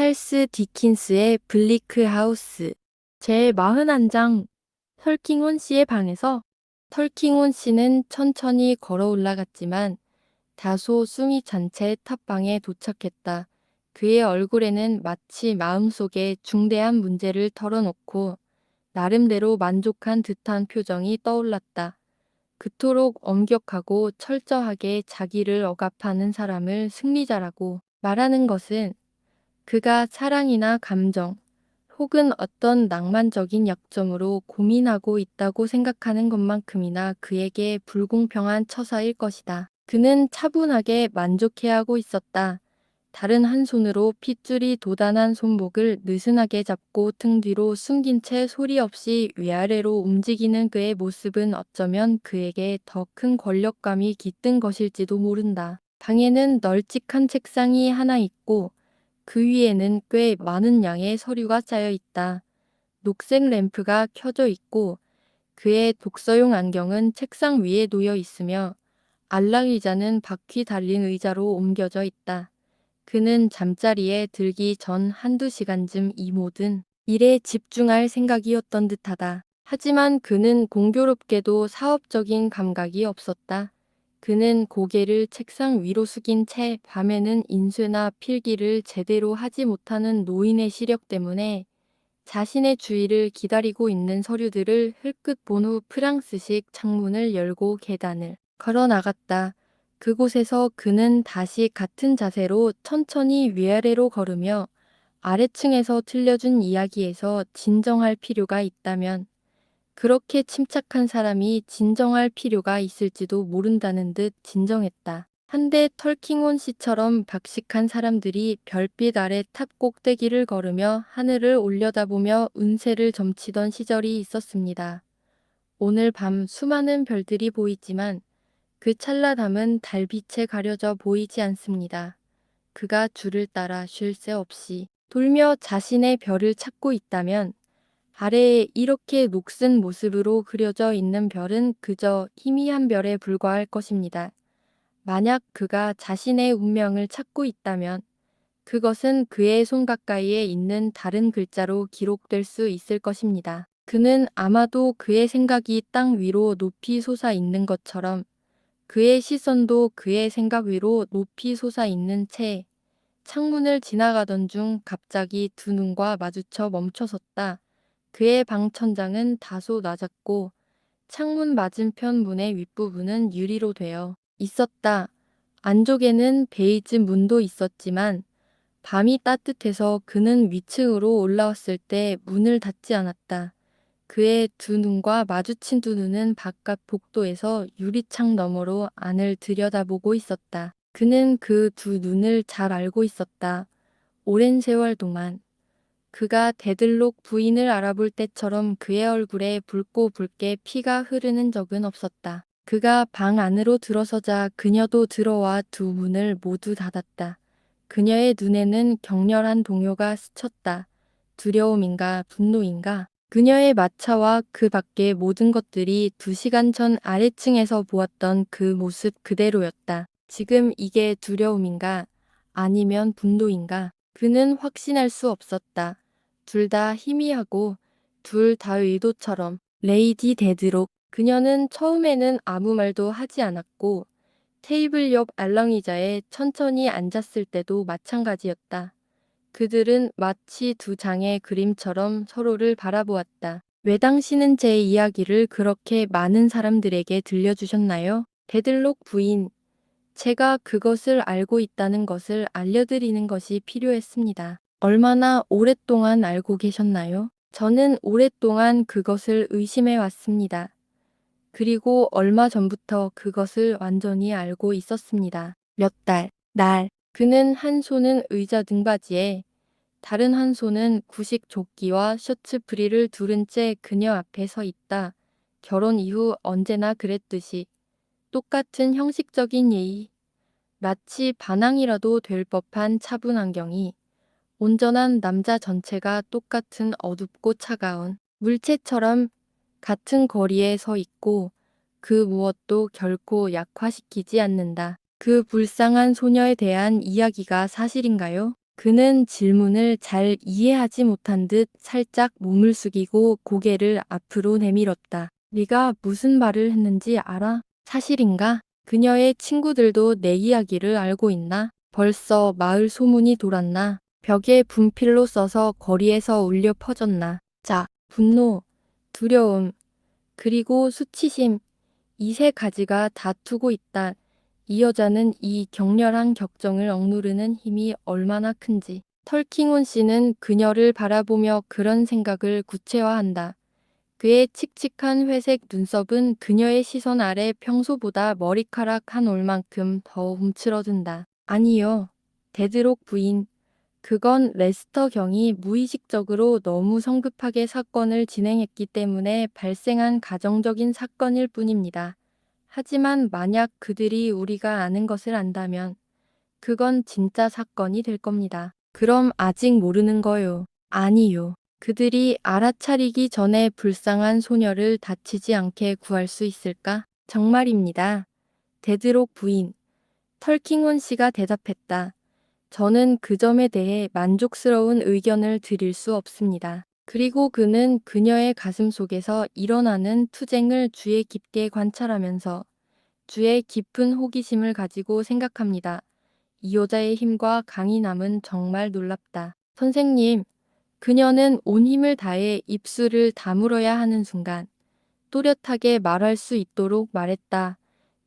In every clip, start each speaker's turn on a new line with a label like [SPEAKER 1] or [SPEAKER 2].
[SPEAKER 1] 찰스 디킨스의 블리크 하우스 제 41장 털킹혼 씨의 방에서 털킹혼 씨는 천천히 걸어 올라갔지만 다소 숨이 찬 채 탑방에 도착했다. 그의 얼굴에는 마치 마음속에 중대한 문제를 털어놓고 나름대로 만족한 듯한 표정이 떠올랐다. 그토록 엄격하고 철저하게 자기를 억압하는 사람을 승리자라고 말하는 것은 그가 사랑이나 감정 혹은 어떤 낭만적인 약점으로 고민하고 있다고 생각하는 것만큼이나 그에게 불공평한 처사일 것이다. 그는 차분하게 만족해하고 있었다. 다른 한 손으로 핏줄이 도단한 손목을 느슨하게 잡고 등 뒤로 숨긴 채 소리 없이 위아래로 움직이는 그의 모습은 어쩌면 그에게 더 큰 권력감이 깃든 것일지도 모른다. 방에는 널찍한 책상이 하나 있고 그 위에는 꽤 많은 양의 서류가 쌓여 있다. 녹색 램프가 켜져 있고 그의 독서용 안경은 책상 위에 놓여 있으며 안락 의자는 바퀴 달린 의자로 옮겨져 있다. 그는 잠자리에 들기 전 한두 시간쯤 이 모든 일에 집중할 생각이었던 듯하다. 하지만 그는 공교롭게도 사업적인 감각이 없었다. 그는 고개를 책상 위로 숙인 채 밤에는 인쇄나 필기를 제대로 하지 못하는 노인의 시력 때문에 자신의 주의를 기다리고 있는 서류들을 흘끗 본 후 프랑스식 창문을 열고 계단을 걸어 나갔다. 그곳에서 그는 다시 같은 자세로 천천히 위아래로 걸으며 아래층에서 들려준 이야기에서 진정할 필요가 있다면 그렇게 침착한 사람이 진정할 필요가 있을지도 모른다는 듯 진정했다. 한때 털킹온 씨처럼 박식한 사람들이 별빛 아래 탑 꼭대기를 걸으며 하늘을 올려다보며 운세를 점치던 시절이 있었습니다. 오늘 밤 수많은 별들이 보이지만 그 찰나담은 달빛에 가려져 보이지 않습니다. 그가 줄을 따라 쉴 새 없이 돌며 자신의 별을 찾고 있다면 아래에 이렇게 녹슨 모습으로 그려져 있는 별은 그저 희미한 별에 불과할 것입니다. 만약 그가 자신의 운명을 찾고 있다면 그것은 그의 손 가까이에 있는 다른 글자로 기록될 수 있을 것입니다. 그는 아마도 그의 생각이 땅 위로 높이 솟아 있는 것처럼 그의 시선도 그의 생각 위로 높이 솟아 있는 채 창문을 지나가던 중 갑자기 두 눈과 마주쳐 멈춰섰다. 그의 방 천장은 다소 낮았고 창문 맞은편 문의 윗부분은 유리로 되어 있었다. 안쪽에는 베이지 문도 있었지만 밤이 따뜻해서 그는 위층으로 올라왔을 때 문을 닫지 않았다. 그의 두 눈과 마주친 두 눈은 바깥 복도에서 유리창 너머로 안을 들여다보고 있었다. 그는 그 두 눈을 잘 알고 있었다. 오랜 세월 동안 그가 데들록 부인을 알아볼 때처럼 그의 얼굴에 붉고 붉게 피가 흐르는 적은 없었다. 그가 방 안으로 들어서자 그녀도 들어와 두 문을 모두 닫았다. 그녀의 눈에는 격렬한 동요가 스쳤다. 두려움인가 분노인가 그녀의 마차와 그 밖의 모든 것들이 두 시간 전 아래층에서 보았던 그 모습 그대로였다. 지금 이게 두려움인가 아니면 분노인가 그는 확신할 수 없었다. 둘 다 희미하고 둘 다 의도처럼 레이디 데드록 그녀는 처음에는 아무 말도 하지 않았고 테이블 옆 알랑이자에 천천히 앉았을 때도 마찬가지였다. 그들은 마치 두 장의 그림처럼 서로를 바라보았다. 왜 당신은 제 이야기를 그렇게 많은 사람들에게 들려주셨나요? 데들록 부인. 제가 그것을 알고 있다는 것을 알려드리는 것이 필요했습니다. 얼마나 오랫동안 알고 계셨나요? 저는 오랫동안 그것을 의심해 왔습니다. 그리고 얼마 전부터 그것을 완전히 알고 있었습니다. 몇 달, 날. 그는 한 손은 의자 등받이에 다른 한 손은 구식 조끼와 셔츠 프리를 두른 채 그녀 앞에 서 있다. 결혼 이후 언제나 그랬듯이 똑같은 형식적인 예의. 마치 반항이라도 될 법한 차분 안경이 온전한 남자 전체가 똑같은 어둡고 차가운 물체처럼 같은 거리에 서 있고 그 무엇도 결코 약화시키지 않는다. 그 불쌍한 소녀에 대한 이야기가 사실인가요? 그는 질문을 잘 이해하지 못한 듯 살짝 몸을 숙이고 고개를 앞으로 내밀었다. 네가 무슨 말을 했는지 알아? 사실인가? 그녀의 친구들도 내 이야기를 알고 있나? 벌써 마을 소문이 돌았나? 벽에 분필로 써서 거리에서 울려 퍼졌나? 자, 분노, 두려움, 그리고 수치심, 이 세 가지가 다투고 있다. 이 여자는 이 격렬한 격정을 억누르는 힘이 얼마나 큰지. 털킹온 씨는 그녀를 바라보며 그런 생각을 구체화한다. 그의 칙칙한 회색 눈썹은 그녀의 시선 아래 평소보다 머리카락 한 올만큼 더 움츠러든다. 아니요. 데드록 부인. 그건 레스터 경이 무의식적으로 너무 성급하게 사건을 진행했기 때문에 발생한 가정적인 사건일 뿐입니다. 하지만 만약 그들이 우리가 아는 것을 안다면 그건 진짜 사건이 될 겁니다. 그럼 아직 모르는 거요. 아니요. 그들이 알아차리기 전에 불쌍한 소녀를 다치지 않게 구할 수 있을까? 정말입니다. 데드록 부인. 털킹원 씨가 대답했다. 저는 그 점에 대해 만족스러운 의견을 드릴 수 없습니다. 그리고 그는 그녀의 가슴 속에서 일어나는 투쟁을 주의 깊게 관찰하면서 주의 깊은 호기심을 가지고 생각합니다. 이 여자의 힘과 강인함은 정말 놀랍다. 선생님, 그녀는 온 힘을 다해 입술을 다물어야 하는 순간 또렷하게 말할 수 있도록 말했다.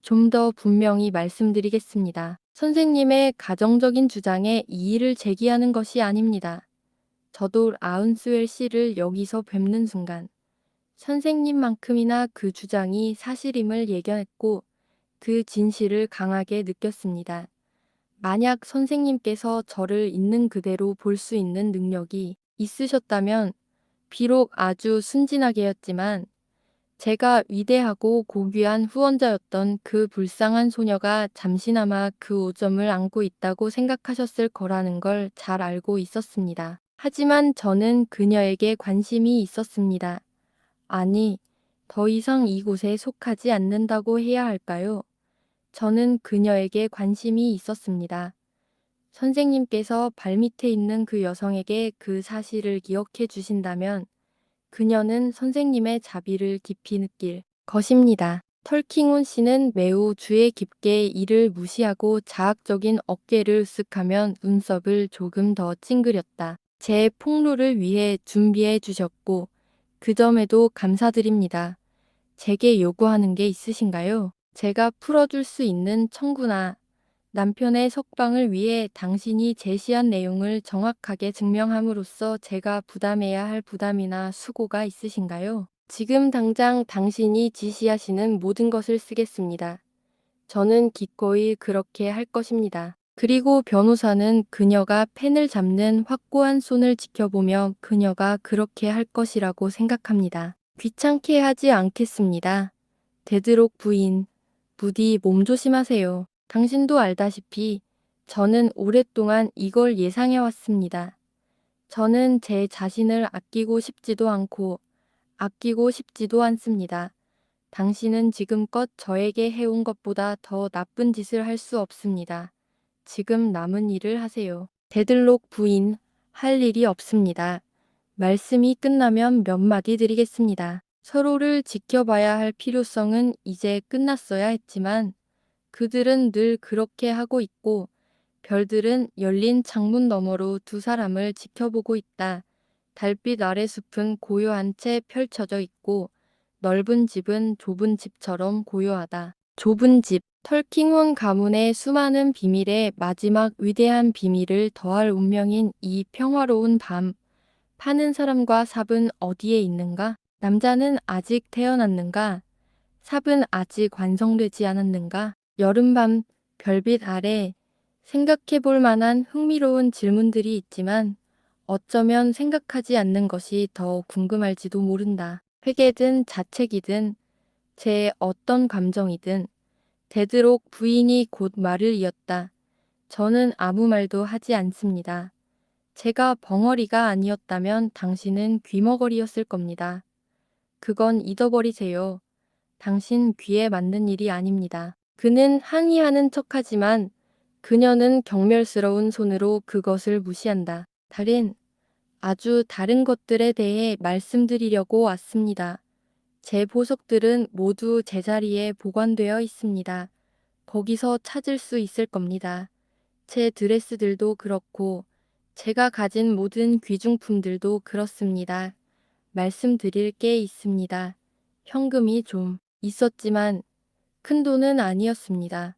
[SPEAKER 1] 좀 더 분명히 말씀드리겠습니다. 선생님의 가정적인 주장에 이의를 제기하는 것이 아닙니다. 저도 아운스웰 씨를 여기서 뵙는 순간 선생님만큼이나 그 주장이 사실임을 예견했고 그 진실을 강하게 느꼈습니다. 만약 선생님께서 저를 있는 그대로 볼 수 있는 능력이 있으셨다면 비록 아주 순진하게였지만 제가 위대하고 고귀한 후원자였던 그 불쌍한 소녀가 잠시나마 그 오점을 안고 있다고 생각하셨을 거라는 걸 잘 알고 있었습니다. 하지만 저는 그녀에게 관심이 있었습니다. 아니, 더 이상 이곳에 속하지 않는다고 해야 할까요? 저는 그녀에게 관심이 있었습니다. 선생님께서 발밑에 있는 그 여성에게 그 사실을 기억해 주신다면 그녀는 선생님의 자비를 깊이 느낄 것입니다. 털킹온 씨는 매우 주의 깊게 이를 무시하고 자학적인 어깨를 으쓱하면 눈썹을 조금 더 찡그렸다. 제 폭로를 위해 준비해 주셨고 그 점에도 감사드립니다. 제게 요구하는 게 있으신가요? 제가 풀어줄 수 있는 청구나 남편의 석방을 위해 당신이 제시한 내용을 정확하게 증명함으로써 제가 부담해야 할 부담이나 수고가 있으신가요? 지금 당장 당신이 지시하시는 모든 것을 쓰겠습니다. 저는 기꺼이 그렇게 할 것입니다. 그리고 변호사는 그녀가 펜을 잡는 확고한 손을 지켜보며 그녀가 그렇게 할 것이라고 생각합니다. 귀찮게 하지 않겠습니다. 데드록 부인, 부디 몸조심하세요. 당신도 알다시피 저는 오랫동안 이걸 예상해 왔습니다. 저는 제 자신을 아끼고 싶지도 않고 아끼고 싶지도 않습니다. 당신은 지금껏 저에게 해온 것보다 더 나쁜 짓을 할 수 없습니다. 지금 남은 일을 하세요. 데들록 부인, 할 일이 없습니다. 말씀이 끝나면 몇 마디 드리겠습니다. 서로를 지켜봐야 할 필요성은 이제 끝났어야 했지만 그들은 늘 그렇게 하고 있고 별들은 열린 창문 너머로 두 사람을 지켜보고 있다. 달빛 아래 숲은 고요한 채 펼쳐져 있고 넓은 집은 좁은 집처럼 고요하다. 좁은 집, 털킹원 가문의 수많은 비밀에 마지막 위대한 비밀을 더할 운명인 이 평화로운 밤. 파는 사람과 삽은 어디에 있는가? 남자는 아직 태어났는가? 삽은 아직 완성되지 않았는가? 여름밤 별빛 아래 생각해 볼 만한 흥미로운 질문들이 있지만 어쩌면 생각하지 않는 것이 더 궁금할지도 모른다. 회계든 자책이든 제 어떤 감정이든 되도록 부인이 곧 말을 이었다. 저는 아무 말도 하지 않습니다. 제가 벙어리가 아니었다면 당신은 귀머거리였을 겁니다. 그건 잊어버리세요. 당신 귀에 맞는 일이 아닙니다. 그는 항의하는 척하지만 그녀는 경멸스러운 손으로 그것을 무시한다. 다른, 아주 다른 것들에 대해 말씀드리려고 왔습니다. 제 보석들은 모두 제자리에 보관되어 있습니다. 거기서 찾을 수 있을 겁니다. 제 드레스들도 그렇고, 제가 가진 모든 귀중품들도 그렇습니다. 말씀드릴 게 있습니다. 현금이 좀 있었지만 큰 돈은 아니었습니다.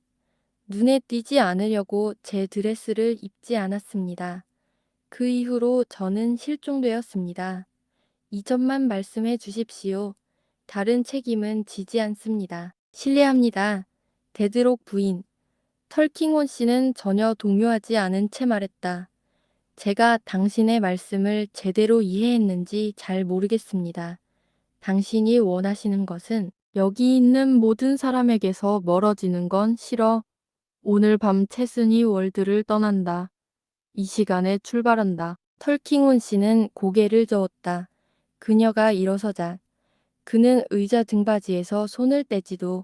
[SPEAKER 1] 눈에 띄지 않으려고 제 드레스를 입지 않았습니다. 그 이후로 저는 실종되었습니다. 이 점만 말씀해 주십시오. 다른 책임은 지지 않습니다. 실례합니다. 데드록 부인. 털킹원 씨는 전혀 동요하지 않은 채 말했다. 제가 당신의 말씀을 제대로 이해했는지 잘 모르겠습니다. 당신이 원하시는 것은 여기 있는 모든 사람에게서 멀어지는 건 싫어. 오늘 밤 채슨이 월드를 떠난다. 이 시간에 출발한다. 털킹온 씨는 고개를 저었다. 그녀가 일어서자 그는 의자 등받이에서 손을 떼지도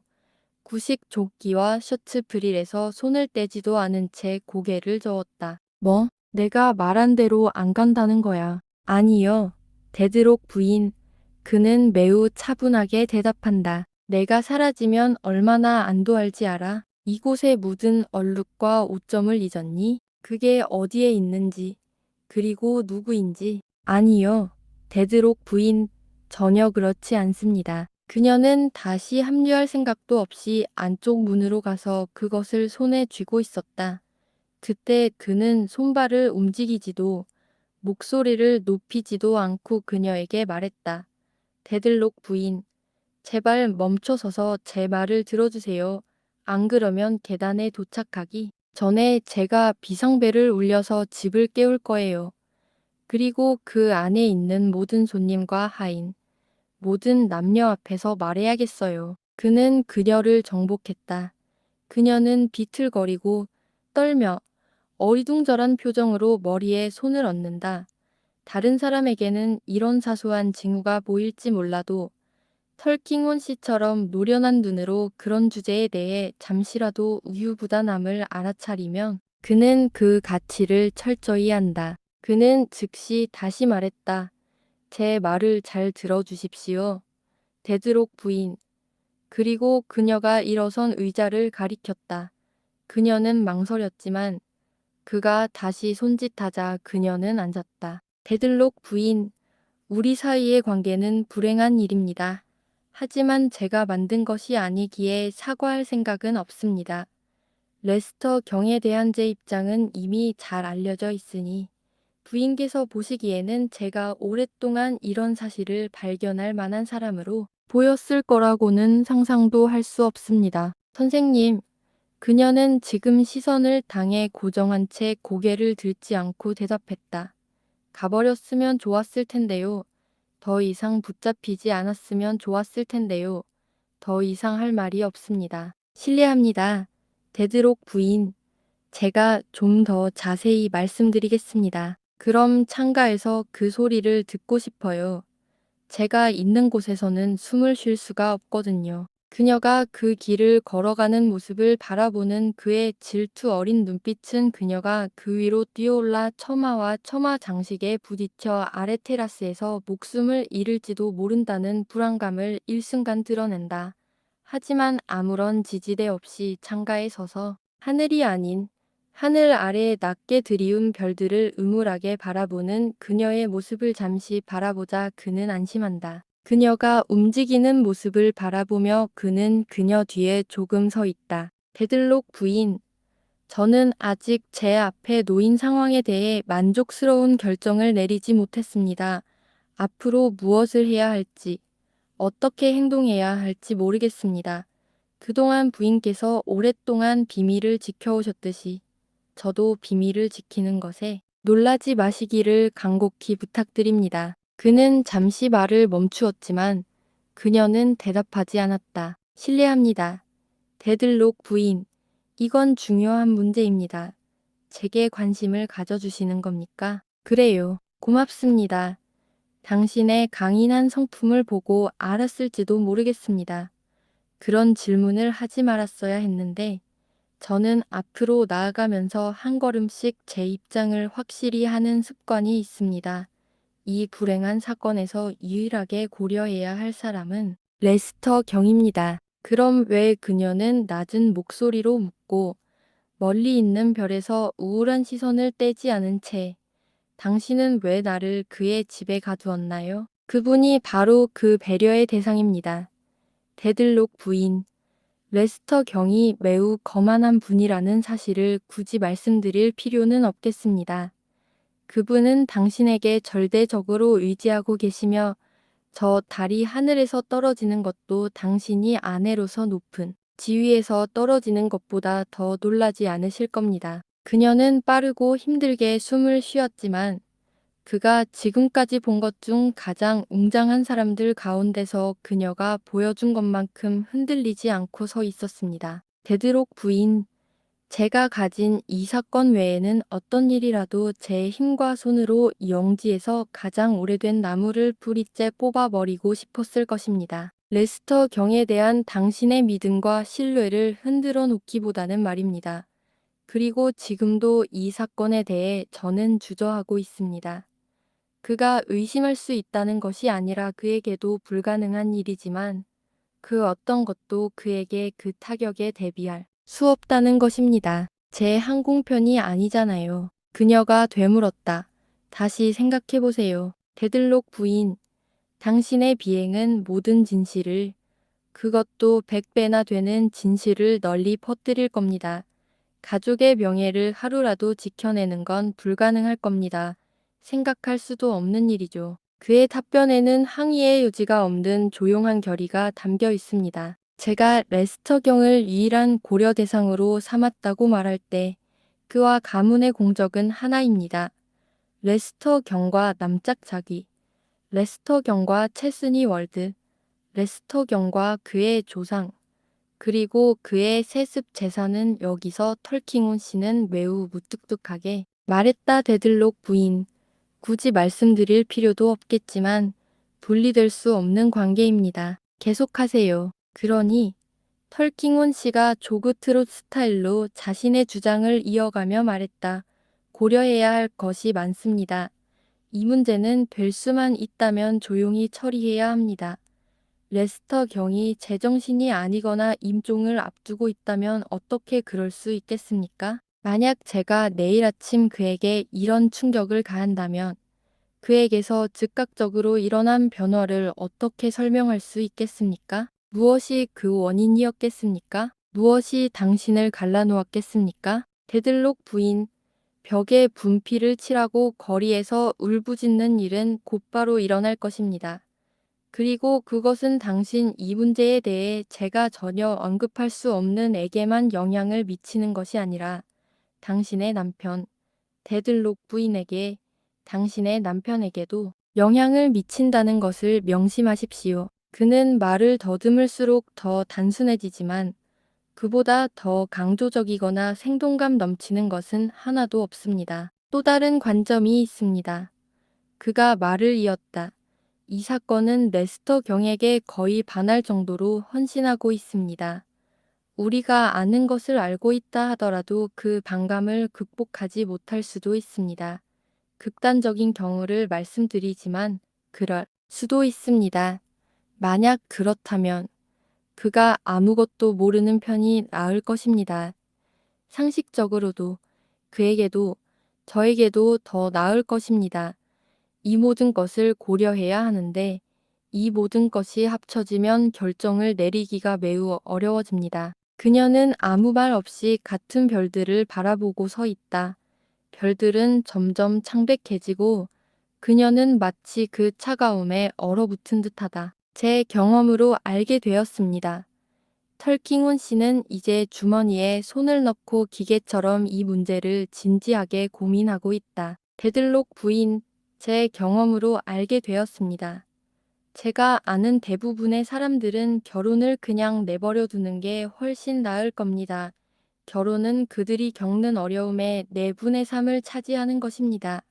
[SPEAKER 1] 구식 조끼와 셔츠 프릴에서 손을 떼지도 않은 채 고개를 저었다. 뭐? 내가 말한 대로 안 간다는 거야. 아니요. 데드록 부인. 그는 매우 차분하게 대답한다. 내가 사라지면 얼마나 안도할지 알아? 이곳에 묻은 얼룩과 오점을 잊었니? 그게 어디에 있는지, 그리고 누구인지. 아니요. 데드록 부인. 전혀 그렇지 않습니다. 그녀는 다시 합류할 생각도 없이 안쪽 문으로 가서 그것을 손에 쥐고 있었다. 그때 그는 손발을 움직이지도 목소리를 높이지도 않고 그녀에게 말했다. 데들록 부인, 제발 멈춰서서 제 말을 들어주세요. 안 그러면 계단에 도착하기 전에 제가 비상벨을 울려서 집을 깨울 거예요. 그리고 그 안에 있는 모든 손님과 하인, 모든 남녀 앞에서 말해야겠어요. 그는 그녀를 정복했다. 그녀는 비틀거리고 떨며 어리둥절한 표정으로 머리에 손을 얹는다. 다른 사람에게는 이런 사소한 징후가 보일지 몰라도 털킹온 씨처럼 노련한 눈으로 그런 주제에 대해 잠시라도 우유부단함을 알아차리면 그는 그 가치를 철저히 한다. 그는 즉시 다시 말했다. 제 말을 잘 들어주십시오. 데드록 부인. 그리고 그녀가 일어선 의자를 가리켰다. 그녀는 망설였지만 그가 다시 손짓하자 그녀는 앉았다. 데들록 부인. 우리 사이의 관계는 불행한 일입니다. 하지만 제가 만든 것이 아니기에 사과할 생각은 없습니다. 레스터 경에 대한 제 입장은 이미 잘 알려져 있으니 부인께서 보시기에는 제가 오랫동안 이런 사실을 발견할 만한 사람으로 보였을 거라고는 상상도 할 수 없습니다. 선생님, 그녀는 지금 시선을 당에 고정한 채 고개를 들지 않고 대답했다. 가버렸으면 좋았을 텐데요. 더 이상 붙잡히지 않았으면 좋았을 텐데요. 더 이상 할 말이 없습니다. 실례합니다. 데드록 부인. 제가 좀 더 자세히 말씀드리겠습니다. 그럼 창가에서 그 소리를 듣고 싶어요. 제가 있는 곳에서는 숨을 쉴 수가 없거든요. 그녀가 그 길을 걸어가는 모습을 바라보는 그의 질투 어린 눈빛은 그녀가 그 위로 뛰어올라 처마와 처마 장식에 부딪혀 아래 테라스에서 목숨을 잃을지도 모른다는 불안감을 일순간 드러낸다. 하지만 아무런 지지대 없이 창가에 서서 하늘이 아닌 하늘 아래에 낮게 들이운 별들을 음울하게 바라보는 그녀의 모습을 잠시 바라보자 그는 안심한다. 그녀가 움직이는 모습을 바라보며 그는 그녀 뒤에 조금 서 있다. 데들록 부인. 저는 아직 제 앞에 놓인 상황에 대해 만족스러운 결정을 내리지 못했습니다. 앞으로 무엇을 해야 할지, 어떻게 행동해야 할지 모르겠습니다. 그동안 부인께서 오랫동안 비밀을 지켜오셨듯이 저도 비밀을 지키는 것에 놀라지 마시기를 간곡히 부탁드립니다. 그는 잠시 말을 멈추었지만 그녀는 대답하지 않았다. 실례합니다. 데들록 부인. 이건 중요한 문제입니다. 제게 관심을 가져주시는 겁니까? 그래요. 고맙습니다. 당신의 강인한 성품을 보고 알았을지도 모르겠습니다. 그런 질문을 하지 말았어야 했는데 저는 앞으로 나아가면서 한 걸음씩 제 입장을 확실히 하는 습관이 있습니다. 이 불행한 사건에서 유일하게 고려해야 할 사람은 레스터 경입니다. 그럼 왜 그녀는 낮은 목소리로 묻고 멀리 있는 별에서 우울한 시선을 떼지 않은 채 당신은 왜 나를 그의 집에 가두었나요? 그분이 바로 그 배려의 대상입니다. 데들록 부인. 레스터 경이 매우 거만한 분이라는 사실을 굳이 말씀드릴 필요는 없겠습니다. 그분은 당신에게 절대적으로 의지하고 계시며 저 달이 하늘에서 떨어지는 것도 당신이 아내로서 높은 지위에서 떨어지는 것보다 더 놀라지 않으실 겁니다. 그녀는 빠르고 힘들게 숨을 쉬었지만 그가 지금까지 본 것 중 가장 웅장한 사람들 가운데서 그녀가 보여준 것만큼 흔들리지 않고 서 있었습니다. 데드록 부인, 제가 가진 이 사건 외에는 어떤 일이라도 제 힘과 손으로 이 영지에서 가장 오래된 나무를 뿌리째 뽑아버리고 싶었을 것입니다. 레스터 경에 대한 당신의 믿음과 신뢰를 흔들어 놓기보다는 말입니다. 그리고 지금도 이 사건에 대해 저는 주저하고 있습니다. 그가 의심할 수 있다는 것이 아니라 그에게도 불가능한 일이지만 그 어떤 것도 그에게 그 타격에 대비할 수 없다는 것입니다. 제 항공편이 아니잖아요. 그녀가 되물었다. 다시 생각해보세요. 데들록 부인. 당신의 비행은 모든 진실을, 그것도 백배나 되는 진실을 널리 퍼뜨릴 겁니다. 가족의 명예를 하루라도 지켜내는 건 불가능할 겁니다. 생각할 수도 없는 일이죠. 그의 답변에는 항의의 여지가 없는 조용한 결의가 담겨 있습니다. 제가 레스터 경을 유일한 고려 대상으로 삼았다고 말할 때 그와 가문의 공적은 하나입니다. 레스터 경과 남짝자기, 레스터 경과 체스니 월드, 레스터 경과 그의 조상, 그리고 그의 세습 재산은 여기서 털킹온 씨는 매우 무뚝뚝하게 말했다 데들록 부인. 굳이 말씀드릴 필요도 없겠지만 분리될 수 없는 관계입니다. 계속하세요. 그러니 털킹온 씨가 조그 트롯 스타일로 자신의 주장을 이어가며 말했다. 고려해야 할 것이 많습니다. 이 문제는 될 수만 있다면 조용히 처리해야 합니다. 레스터 경이 제정신이 아니거나 임종을 앞두고 있다면 어떻게 그럴 수 있겠습니까? 만약 제가 내일 아침 그에게 이런 충격을 가한다면 그에게서 즉각적으로 일어난 변화를 어떻게 설명할 수 있겠습니까? 무엇이 그 원인이었겠습니까? 무엇이 당신을 갈라놓았겠습니까? 데들록 부인, 벽에 분필을 칠하고 거리에서 울부짖는 일은 곧바로 일어날 것입니다. 그리고 그것은 당신 이 문제에 대해 제가 전혀 언급할 수 없는 에게만 영향을 미치는 것이 아니라 당신의 남편, 데들록 부인에게, 당신의 남편에게도 영향을 미친다는 것을 명심하십시오. 그는 말을 더듬을수록 더 단순해지지만 그보다 더 강조적이거나 생동감 넘치는 것은 하나도 없습니다. 또 다른 관점이 있습니다. 그가 말을 이었다. 이 사건은 레스터 경에게 거의 반할 정도로 헌신하고 있습니다. 우리가 아는 것을 알고 있다 하더라도 그 반감을 극복하지 못할 수도 있습니다. 극단적인 경우를 말씀드리지만 그럴 수도 있습니다. 만약 그렇다면 그가 아무것도 모르는 편이 나을 것입니다. 상식적으로도 그에게도 저에게도 더 나을 것입니다. 이 모든 것을 고려해야 하는데 이 모든 것이 합쳐지면 결정을 내리기가 매우 어려워집니다. 그녀는 아무 말 없이 같은 별들을 바라보고 서 있다. 별들은 점점 창백해지고 그녀는 마치 그 차가움에 얼어붙은 듯하다. 제 경험으로 알게 되었습니다. 털킹훈 씨는 이제 주머니에 손을 넣고 기계처럼 이 문제를 진지하게 고민하고 있다. 데들록 부인, 제 경험으로 알게 되었습니다. 제가 아는 대부분의 사람들은 결혼을 그냥 내버려 두는 게 훨씬 나을 겁니다. 결혼은 그들이 겪는 어려움의 내분의 삶을 차지하는 것입니다.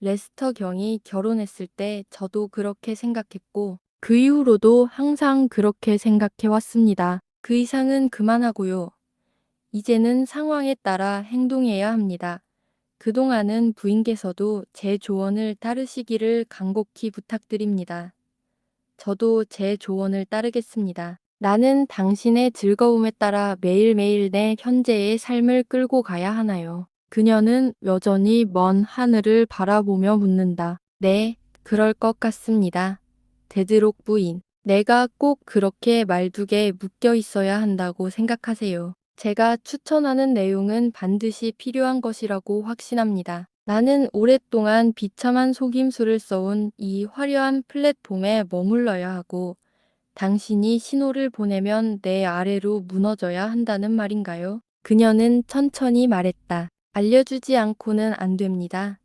[SPEAKER 1] 레스터 경이 결혼했을 때 저도 그렇게 생각했고, 그 이후로도 항상 그렇게 생각해 왔습니다. 그 이상은 그만하고요. 이제는 상황에 따라 행동해야 합니다. 그동안은 부인께서도 제 조언을 따르시기를 간곡히 부탁드립니다. 저도 제 조언을 따르겠습니다. 나는 당신의 즐거움에 따라 매일매일 내 현재의 삶을 끌고 가야 하나요? 그녀는 여전히 먼 하늘을 바라보며 묻는다. 네, 그럴 것 같습니다. 데드록 부인. 내가 꼭 그렇게 말뚝에 묶여 있어야 한다고 생각하세요. 제가 추천하는 내용은 반드시 필요한 것이라고 확신합니다. 나는 오랫동안 비참한 속임수를 써온 이 화려한 플랫폼에 머물러야 하고 당신이 신호를 보내면 내 아래로 무너져야 한다는 말인가요? 그녀는 천천히 말했다. 알려주지 않고는 안 됩니다.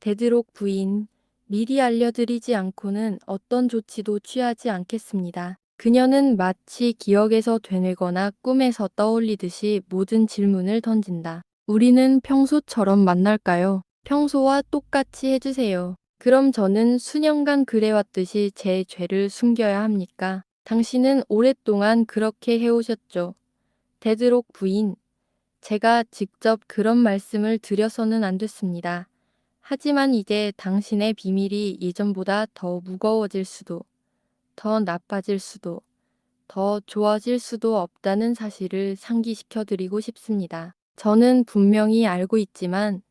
[SPEAKER 1] 데드록 부인, 미리 알려드리지 않고는 어떤 조치도 취하지 않겠습니다. 그녀는 마치 기억에서 되뇌거나 꿈에서 떠올리듯이 모든 질문을 던진다. 우리는 평소처럼 만날까요? 평소와 똑같이 해주세요. 그럼 저는 수년간 그래왔듯이 제 죄를 숨겨야 합니까? 당신은 오랫동안 그렇게 해오셨죠. 데드록 부인, 제가 직접 그런 말씀을 드려서는 안 됐습니다. 하지만 이제 당신의 비밀이 예전보다 더 무거워질 수도, 더 나빠질 수도, 더 좋아질 수도 없다는 사실을 상기시켜 드리고 싶습니다. 저는 분명히 알고 있지만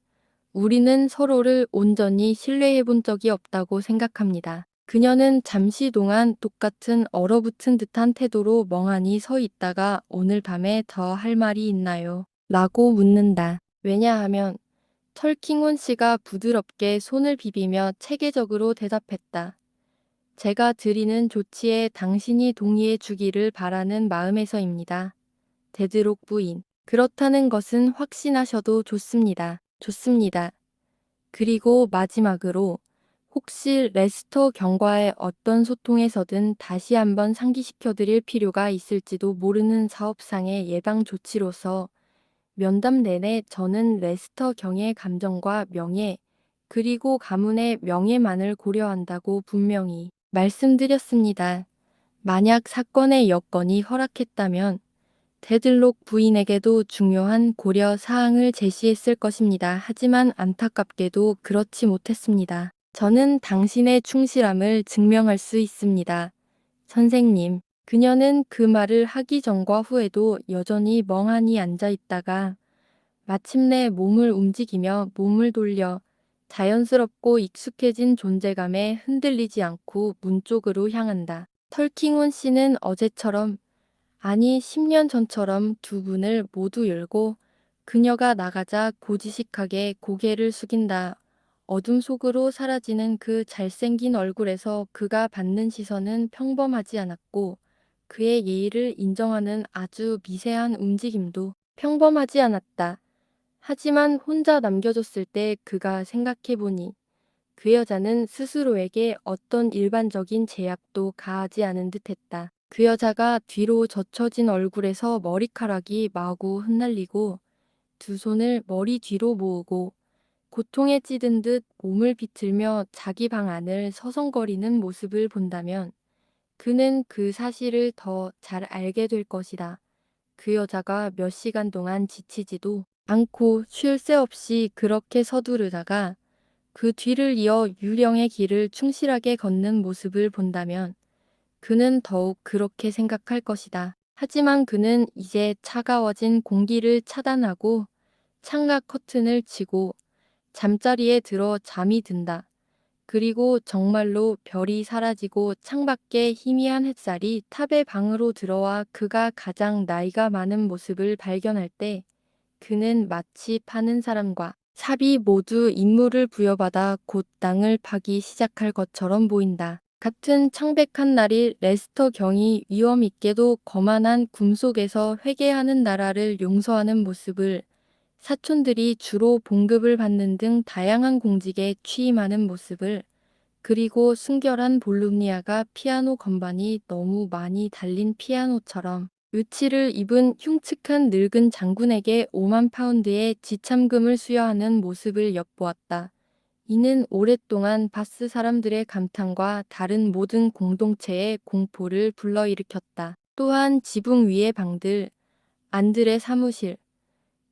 [SPEAKER 1] 우리는 서로를 온전히 신뢰해 본 적이 없다고 생각합니다. 그녀는 잠시 동안 똑같은 얼어붙은 듯한 태도로 멍하니 서 있다가 오늘 밤에 더 할 말이 있나요? 라고 묻는다. 왜냐하면 털킹온 씨가 부드럽게 손을 비비며 체계적으로 대답했다. 제가 드리는 조치에 당신이 동의해 주기를 바라는 마음에서입니다. 데드록 부인. 그렇다는 것은 확신하셔도 좋습니다. 좋습니다. 그리고 마지막으로 혹시 레스터 경과의 어떤 소통에서든 다시 한번 상기시켜 드릴 필요가 있을지도 모르는 사업상의 예방 조치로서 면담 내내 저는 레스터 경의 감정과 명예, 그리고 가문의 명예만을 고려한다고 분명히 말씀드렸습니다. 만약 사건의 여건이 허락했다면 데들록 부인에게도 중요한 고려 사항을 제시했을 것입니다. 하지만 안타깝게도 그렇지 못했습니다. 저는 당신의 충실함을 증명할 수 있습니다. 선생님, 그녀는 그 말을 하기 전과 후에도 여전히 멍하니 앉아 있다가 마침내 몸을 움직이며 몸을 돌려 자연스럽고 익숙해진 존재감에 흔들리지 않고 문 쪽으로 향한다. 털킹온 씨는 어제처럼 아니 10년 전처럼 두 문을 모두 열고 그녀가 나가자 고지식하게 고개를 숙인다. 어둠 속으로 사라지는 그 잘생긴 얼굴에서 그가 받는 시선은 평범하지 않았고 그의 예의를 인정하는 아주 미세한 움직임도 평범하지 않았다. 하지만 혼자 남겨졌을 때 그가 생각해보니 그 여자는 스스로에게 어떤 일반적인 제약도 가하지 않은 듯했다. 그 여자가 뒤로 젖혀진 얼굴에서 머리카락이 마구 흩날리고 두 손을 머리 뒤로 모으고 고통에 찌든 듯 몸을 비틀며 자기 방 안을 서성거리는 모습을 본다면 그는 그 사실을 더 잘 알게 될 것이다. 그 여자가 몇 시간 동안 지치지도 않고 쉴 새 없이 그렇게 서두르다가 그 뒤를 이어 유령의 길을 충실하게 걷는 모습을 본다면 그는 더욱 그렇게 생각할 것이다. 하지만 그는 이제 차가워진 공기를 차단하고 창가 커튼을 치고 잠자리에 들어 잠이 든다. 그리고 정말로 별이 사라지고 창밖에 희미한 햇살이 탑의 방으로 들어와 그가 가장 나이가 많은 모습을 발견할 때 그는 마치 파는 사람과 삽이 모두 임무를 부여받아 곧 땅을 파기 시작할 것처럼 보인다. 같은 창백한 날이 레스터 경이 위험 있게도 거만한 꿈속에서 회개하는 나라를 용서하는 모습을 사촌들이 주로 봉급을 받는 등 다양한 공직에 취임하는 모습을 그리고 순결한 볼루니아가 피아노 건반이 너무 많이 달린 피아노처럼 의치를 입은 흉측한 늙은 장군에게 5만 파운드의 지참금을 수여하는 모습을 엿보았다. 이는 오랫동안 바스 사람들의 감탄과 다른 모든 공동체의 공포를 불러일으켰다. 또한 지붕 위의 방들, 안들의 사무실,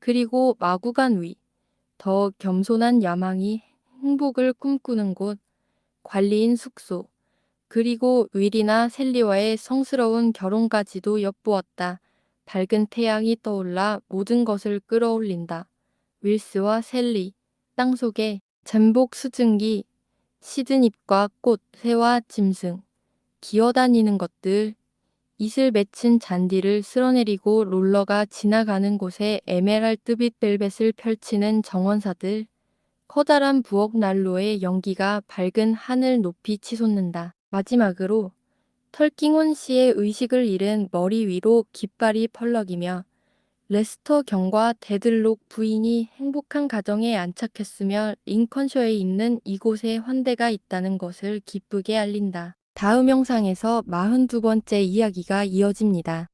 [SPEAKER 1] 그리고 마구간 위, 더 겸손한 야망이 행복을 꿈꾸는 곳, 관리인 숙소, 그리고 윌이나 셀리와의 성스러운 결혼까지도 엿보았다. 밝은 태양이 떠올라 모든 것을 끌어올린다. 윌스와 셀리, 땅속에 잠복 수증기, 시든 잎과 꽃, 새와 짐승, 기어다니는 것들, 이슬 맺힌 잔디를 쓸어내리고 롤러가 지나가는 곳에 에메랄드빛 벨벳을 펼치는 정원사들, 커다란 부엌 난로의 연기가 밝은 하늘 높이 치솟는다. 마지막으로 털킹혼 씨의 의식을 잃은 머리 위로 깃발이 펄럭이며 레스터 경과 데들록 부인이 행복한 가정에 안착했으며 링컨셔에 있는 이곳에 환대가 있다는 것을 기쁘게 알린다. 다음 영상에서 42번째 이야기가 이어집니다.